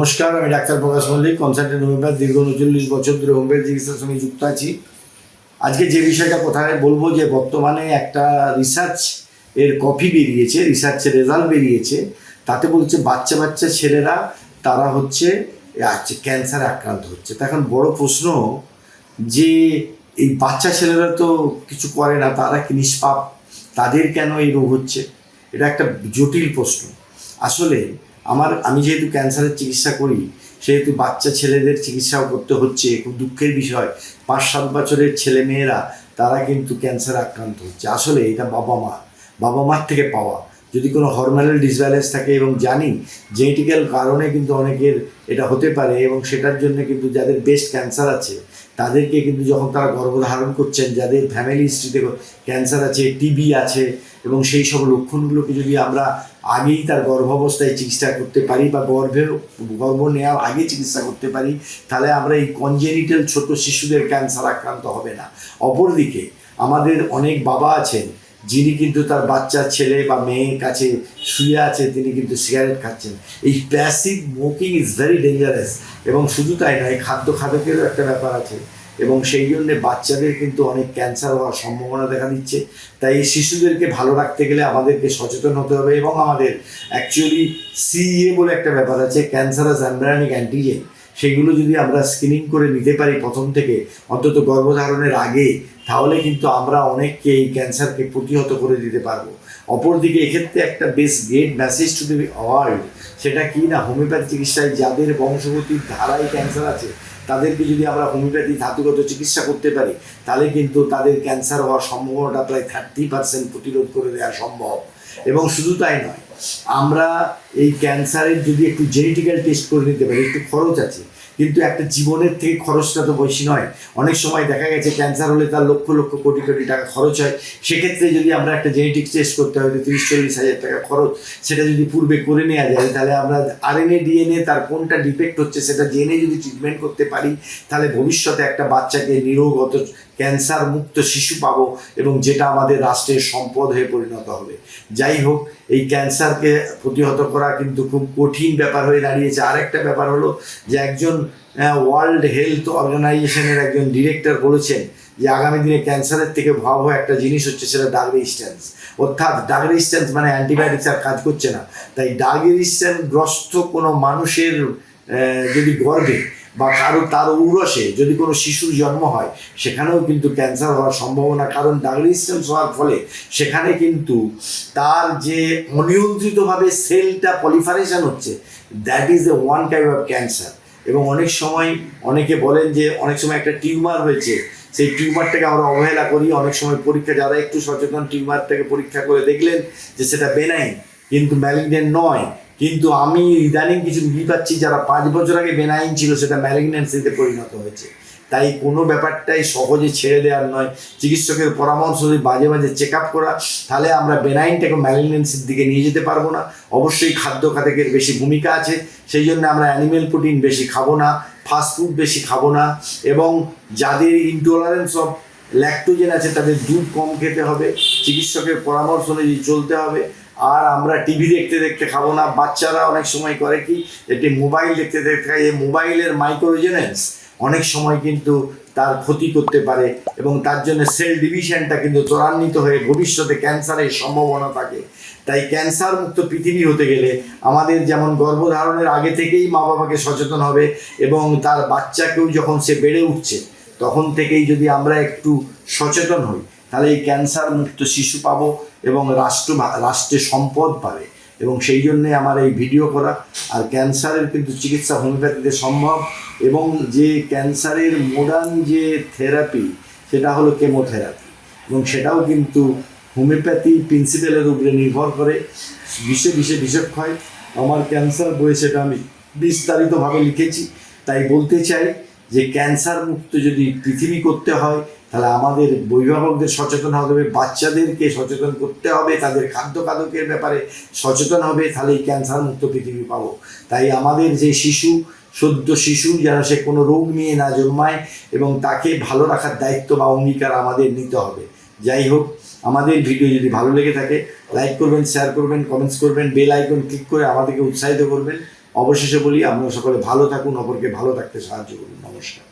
নমস্কার, আমি doctor Prakash Mallick consultant homeopath দীর্ঘ উনচল্লিশ বছর ধরে হোমিওপ্যাথি চিকিৎসার সঙ্গে যুক্ত আছি। আজকে যে বিষয়টা কোথায় বলব যে বর্তমানে একটা রিসার্চ এর কপি বেরিয়েছে রিসার্চের রেজাল্ট বেরিয়েছে। তাতে বলছে বাচ্চা বাচ্চা ছেলেরা, তারা হচ্ছে আচ্ছা ক্যান্সারে আক্রান্ত হচ্ছে। তা এখন বড় প্রশ্ন যে এই বাচ্চা ছেলেরা তো কিছু করে না, তারা কি নিষ্পাপ? তাদের কেন এই রোগ হচ্ছে? এটা একটা জটিল প্রশ্ন। আসলে আমার, আমি যেহেতু ক্যান্সারের চিকিৎসা করি, সেহেতু বাচ্চা ছেলেদের চিকিৎসাও করতে হচ্ছে খুব দুঃখের বিষয়। পাঁচ, সাত বছরের ছেলে মেয়েরা তারা কিন্তু ক্যান্সার আক্রান্ত হচ্ছে। আসলে এটা বাবা মা বাবা মার থেকে পাওয়া। যদি কোনো হরমোনাল ডিসব্যালেন্স থাকে এবং জানি জেনেটিক্যাল কারণে কিন্তু অনেকের এটা হতে পারে এবং সেটার জন্য কিন্তু যাদের বেস্ট ক্যান্সার আছে, তাদেরকে কিন্তু যখন তারা গর্ভধারণ করছেন, যাদের ফ্যামিলি হিস্ট্রিতে ক্যান্সার আছে টিবি আছে এবং সেই সব লক্ষণগুলোকে যদি আমরা আগেই তার গর্ভাবস্থায় চিকিৎসা করতে পারি বা গর্ভের, গর্ভ নেওয়ার আগে চিকিৎসা করতে পারি, তাহলে আমরা এই কনজেনিটাল ছোট শিশুদের ক্যান্সার আক্রান্ত হবে না। অপরদিকে আমাদের অনেক বাবা আছেন যিনি কিন্তু তার বাচ্চা, ছেলে বা মেয়ের কাছে শুয়ে আছে, তিনি কিন্তু সিগারেট খাচ্ছেন। এই passive smoking is very dangerous এবং শুধু তাই নয়, খাদ্য খাদকেরও একটা ব্যাপার আছে এবং সেই জন্যে বাচ্চাদের কিন্তু অনেক ক্যান্সার হওয়ার সম্ভাবনা দেখা দিচ্ছে। তাই এই শিশুদেরকে ভালো রাখতে গেলে আমাদেরকে সচেতন হতে হবে এবং আমাদের অ্যাকচুয়ালি সিএ বলে একটা ব্যাপার আছে ক্যান্সারাস অ্যাম্ব্রানিক অ্যান্টিজেন সেগুলো যদি আমরা স্ক্রিনিং করে নিতে পারি প্রথম থেকে, অন্তত গর্ভধারণের আগে, তাহলে কিন্তু আমরা অনেককে এই ক্যান্সারকে প্রতিহত করে দিতে পারব। অপরদিকে এক্ষেত্রে একটা বেশ great message to the world সেটা কি না হোমিওপ্যাথি চিকিৎসায় যাদের বংশগতির ধারায় ক্যান্সার আছে তাদেরকে যদি আমরা হোমিওপ্যাথি ধাতুগত চিকিৎসা করতে পারি, তাহলে কিন্তু তাদের ক্যান্সার হওয়ার সম্ভাবনাটা প্রায় থার্টি পার্সেন্ট প্রতিরোধ করে দেওয়া সম্ভব। এবং শুধু তাই নয়, আমরা এই ক্যান্সারের যদি একটু জেনেটিক্যাল টেস্ট করে নিতে পারি, একটু খরচ আছে কিন্তু একটা জীবনের থেকে খরচটা তো বেশি নয়। অনেক সময় দেখা গেছে ক্যান্সার হলে তার লক্ষ লক্ষ কোটি কোটি টাকা খরচ হয়। সেক্ষেত্রে যদি আমরা একটা জেনেটিক টেস্ট করতে হয় তিরিশ, চল্লিশ হাজার টাকা খরচ সেটা যদি পূর্বে করে নেওয়া যায়, তাহলে আমরা আরএনএ ডিএনএ তার কোনটা ডিফেক্ট হচ্ছে সেটা জেনে যদি ট্রিটমেন্ট করতে পারি, তাহলে ভবিষ্যতে একটা বাচ্চাকে নিরোগ নিরোগত ক্যান্সার মুক্ত শিশু পাবো এবং যেটা আমাদের রাষ্ট্রের সম্পদ হয়ে পরিণত হবে। যাই হোক, এই ক্যান্সারকে প্রতিহত করা কিন্তু খুব কঠিন ব্যাপার হয়ে দাঁড়িয়েছে। আরেকটা ব্যাপার হলো যে একজন ওয়ার্ল্ড হেলথ অর্গানাইজেশনের একজন ডিরেক্টর বলেছেন যে আগামী দিনে ক্যান্সারের থেকে ভয়াবহ একটা জিনিস হচ্ছে সেটা ডাগ রেজিস্ট্যান্স অর্থাৎ ডাগ রেজিস্ট্যান্স মানে অ্যান্টিবায়োটিক্স আর কাজ করছে না। তাই ডাগ রেজিস্ট্যান্স গ্রস্ত কোনো মানুষের যদি গর্ভে বা কারও তার ঔরসে যদি কোনো শিশুর জন্ম হয়, সেখানেও কিন্তু ক্যান্সার হওয়ার সম্ভাবনা। কারণ ডায়াগনোসিস হওয়ার ফলে সেখানে কিন্তু তার যে অনিয়ন্ত্রিতভাবে সেলটা পলিফারেশন হচ্ছে that is a one type of cancer এবং অনেক সময় অনেকে বলেন যে অনেক সময় একটা টিউমার হয়েছে, সেই টিউমারটাকে আমরা অবহেলা করি। অনেক সময় পরীক্ষা যারা একটু সচেতন টিউমারটাকে পরীক্ষা করে দেখলেন যে সেটা বেনাইন কিন্তু ম্যালিগনেন্ট নয়। কিন্তু আমি ইদানিং কিছু বুঝতে পাচ্ছি, যারা পাঁচ বছর আগে বেনাইন ছিল, সেটা ম্যালিগনেন্সিতে পরিণত হয়েছে। তাই কোনো ব্যাপারটাই সহজে ছেড়ে দেওয়ার নয়। চিকিৎসকের পরামর্শ যদি বাজে বাজে চেক আপ করা, তাহলে আমরা বেনাইনটাকে ম্যালিগনেন্সির দিকে নিয়ে যেতে পারব না। অবশ্যই খাদ্য খাদকের বেশি ভূমিকা আছে, সেই জন্য আমরা অ্যানিমেল প্রোটিন বেশি খাব না ফাস্ট ফুড বেশি খাব না এবং যাদের ইনটলারেন্স অফ ল্যাকটোজেন আছে, তাদের দুধ কম খেতে হবে, চিকিৎসকের পরামর্শ অনুযায়ী চলতে হবে। আর আমরা টিভি দেখতে দেখতে খাব না। বাচ্চারা অনেক সময় করে কি, একটি মোবাইল দেখতে দেখতে খাই এই মোবাইলের মাইক্রোজেনেন্স অনেক সময় কিন্তু তার ক্ষতি করতে পারে এবং তার জন্য সেল ডিভিশনটা কিন্তু ত্বরান্বিত হয়ে ভবিষ্যতে ক্যান্সারের সম্ভাবনা থাকে। তাই ক্যান্সার মুক্ত পৃথিবী হতে গেলে আমাদের যেমন গর্ভধারণের আগে থেকেই মা বাবাকে সচেতন হবে এবং তার বাচ্চাকেও যখন সে বেড়ে উঠছে, তখন থেকেই যদি আমরা একটু সচেতন হই, তাহলে এই ক্যান্সার মুক্ত শিশু পাবো এবং রাষ্ট্র রাষ্ট্রে সম্পদ পাবে। এবং সেই জন্যে আমার এই ভিডিও করা। আর ক্যান্সারের কিন্তু চিকিৎসা হোমিওপ্যাথিতে সম্ভব এবং যে ক্যান্সারের মডার্ন যে থেরাপি, সেটা হলো কেমোথেরাপি। এবং সেটাও কিন্তু হোমিওপ্যাথি প্রিন্সিপালের উপরে নির্ভর করে বিশে বিশে বিচক্ষয় আমার ক্যান্সার বইয়ে সেটা আমি বিস্তারিতভাবে লিখেছি। তাই বলতে চাই যে ক্যান্সার মুক্ত যদি পৃথিবী করতে হয় তাহলে আমাদের অভিভাবকদের সচেতন হতে হবে, বাচ্চাদেরকে সচেতন করতে হবে, তাদের খাদ্য খাদকের ব্যাপারে সচেতন হবে, তাহলে এই ক্যান্সার মুক্ত পৃথিবী পাবো। তাই আমাদের যে শিশু, সদ্য শিশু, যেন সে কোনো রোগ নিয়ে না জন্মায় এবং তাকে ভালো রাখার দায়িত্ব বা অঙ্গীকার আমাদের নিতে হবে। যাই হোক, আমাদের ভিডিও যদি ভালো লেগে থাকে লাইক করবেন শেয়ার করবেন কমেন্টস করবেন বেল আইকন ক্লিক করে আমাদেরকে উৎসাহিত করবেন। অবশেষে বলি, আপনারা সকলে ভালো থাকুন, অপরকে ভালো থাকতে সাহায্য করুন। নমস্কার।